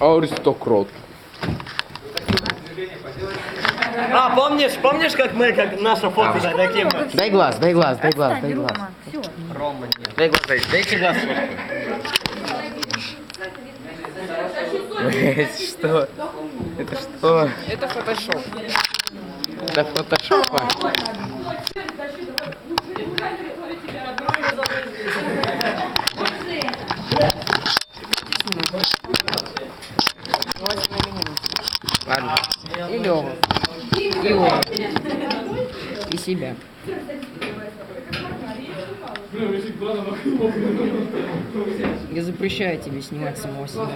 Аристократ. А, помнишь, помнишь, как мы, как наша фото да, таким? Дай глаз, дай глаз, дай глаз, дай глаз. Рома, все. Рома, нет. Дай глаз, дай, дайте глаз Блять, что? Это что? Это фотошоп. Это фотошопа. Ладно. И Лёва. И он. И себя. Я запрещаю тебе снимать самого себя.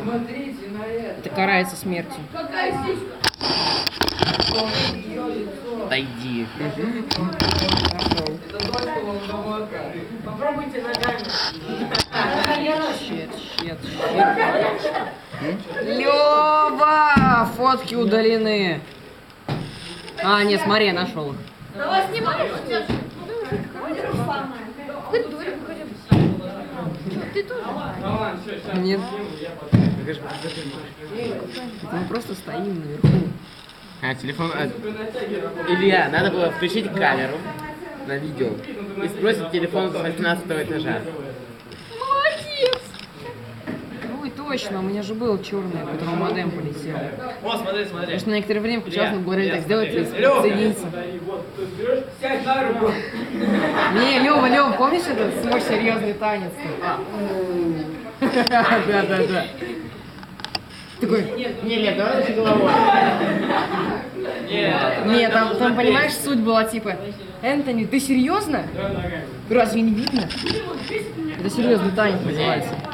Это карается смертью. Отойди. Щет, щет, щет. Лёва! Фотки удалены. А, нет, смотри, я нашел их. Давай снимай. Коридоре выходим. Ты тоже? Нет. Мы просто стоим наверху. А, телефон... а, Илья, надо было включить камеру на видео и сбросить телефон с 18 этажа. Ой, точно, у меня же был черный, которого модем полетел. О, смотри, смотри. Потому что на некоторое время мы говорили, так сделайте и смотри. Лёва, соединиться. Не, Лёва, Лёва, помнишь этот свой серьезный танец? Да, да, да. Такой, Не, Лев, давай лучше головой. нет, там, там, понимаешь, суть была типа, Энтони, ты серьезно? Разве не видно? Это серьезный танец называется.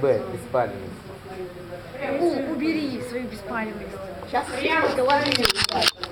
Б, беспалевность. У, убери свою беспалевность. Сейчас все разговаривают.